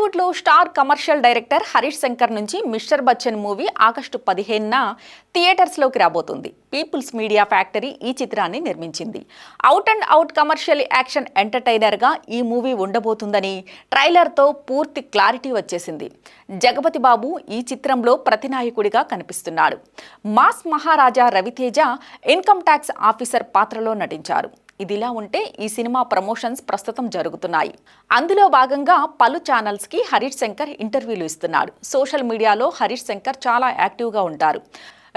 టాలీవుడ్లో star commercial director Harish Shankar నుంచి mister Bachchan movie August పదిహేనున థియేటర్స్లోకి రాబోతుంది. పీపుల్స్ మీడియా ఫ్యాక్టరీ ఈ చిత్రాన్ని నిర్మించింది. Out and out commercial action ఎంటర్టైనర్గా ఈ మూవీ ఉండబోతుందని ట్రైలర్తో పూర్తి క్లారిటీ వచ్చేసింది. జగపతి బాబు ఈ చిత్రంలో ప్రతినాయకుడిగా కనిపిస్తున్నాడు. Mass Maharaja Ravi Teja income tax officer పాత్రలో నటించారు. ఇదిలా ఉంటే ఈ సినిమా ప్రమోషన్స్ ప్రస్తుతం జరుగుతున్నాయి. అందులో భాగంగా పలు ఛానల్స్కి హరీష్ శంకర్ ఇంటర్వ్యూలు ఇస్తున్నాడు సోషల్ మీడియాలో హరీష్ శంకర్ చాలా యాక్టివ్గా ఉంటారు.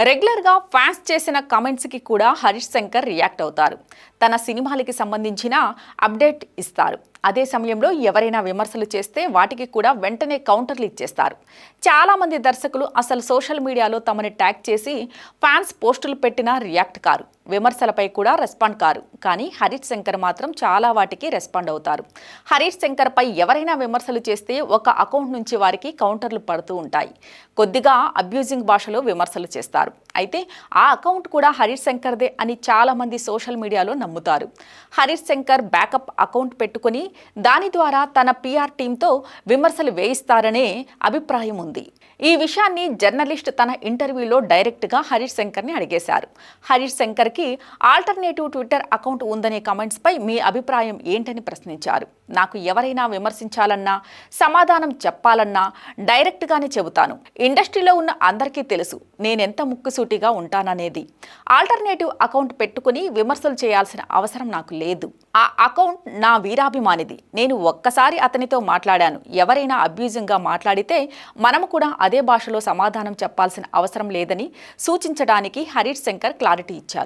రెగ్యులర్గా ఫ్యాన్స్ చేసిన కమెంట్స్కి కూడా హరీష్ శంకర్ రియాక్ట్ అవుతారు. తన సినిమాలకి సంబంధించిన అప్డేట్ ఇస్తారు. అదే సమయంలో ఎవరైనా విమర్శలు చేస్తే వాటికి కూడా వెంటనే కౌంటర్లు ఇచ్చేస్తారు. చాలామంది దర్శకులు అసలు సోషల్ మీడియాలో తమని ట్యాగ్ చేసి ఫ్యాన్స్ పోస్టులు పెట్టినా రియాక్ట్ కారు. విమర్శలపై కూడా రెస్పాండ్ కారు. కానీ హరీష్ శంకర్ మాత్రం చాలా వాటికి రెస్పాండ్ అవుతారు. హరీష్ శంకర్పై ఎవరైనా విమర్శలు చేస్తే ఒక అకౌంట్ నుంచి వారికి కౌంటర్లు పడుతూ ఉంటాయి. కొద్దిగా అబ్యూజింగ్ భాషలో విమర్శలు చేస్తారు. అయితే ఆ అకౌంట్ కూడా హరీష్ శంకర్దే అని చాలామంది సోషల్ మీడియాలో నమ్ముతారు. హరీష్ శంకర్ బ్యాకప్ అకౌంట్ పెట్టుకుని దాని ద్వారా తన పీఆర్ టీంతో విమర్శలు వేయిస్తారనే అభిప్రాయం ఉంది. ఈ విషయాన్ని జర్నలిస్ట్ తన ఇంటర్వ్యూలో డైరెక్ట్గా హరీష్ శంకర్ని అడిగేశారు. హరీష్ శంకర్కి ఆల్టర్నేటివ్ ట్విట్టర్ అకౌంట్ ఉందనే కమెంట్స్పై మీ అభిప్రాయం ఏంటని ప్రశ్నించారు. నాకు ఎవరైనా విమర్శించాలన్నా సమాధానం చెప్పాలన్నా డైరెక్ట్గానే చెబుతాను. ఇండస్ట్రీలో ఉన్న అందరికీ తెలుసు నేనెంత ముక్కుసూటిగా ఉంటాననేది. ఆల్టర్నేటివ్ అకౌంట్ పెట్టుకుని విమర్శలు చేయాల్సిన అవసరం నాకు లేదు. ఆ అకౌంట్ నా వీరాభిమానిది. నేను ఒక్కసారి అతనితో మాట్లాడాను. ఎవరైనా అబ్యూజింగ్గా మాట్లాడితే మనము కూడా అదే భాషలో సమాధానం చెప్పాల్సిన అవసరం లేదని సూచించడానికి హరీష్ శంకర్ క్లారిటీ ఇచ్చారు.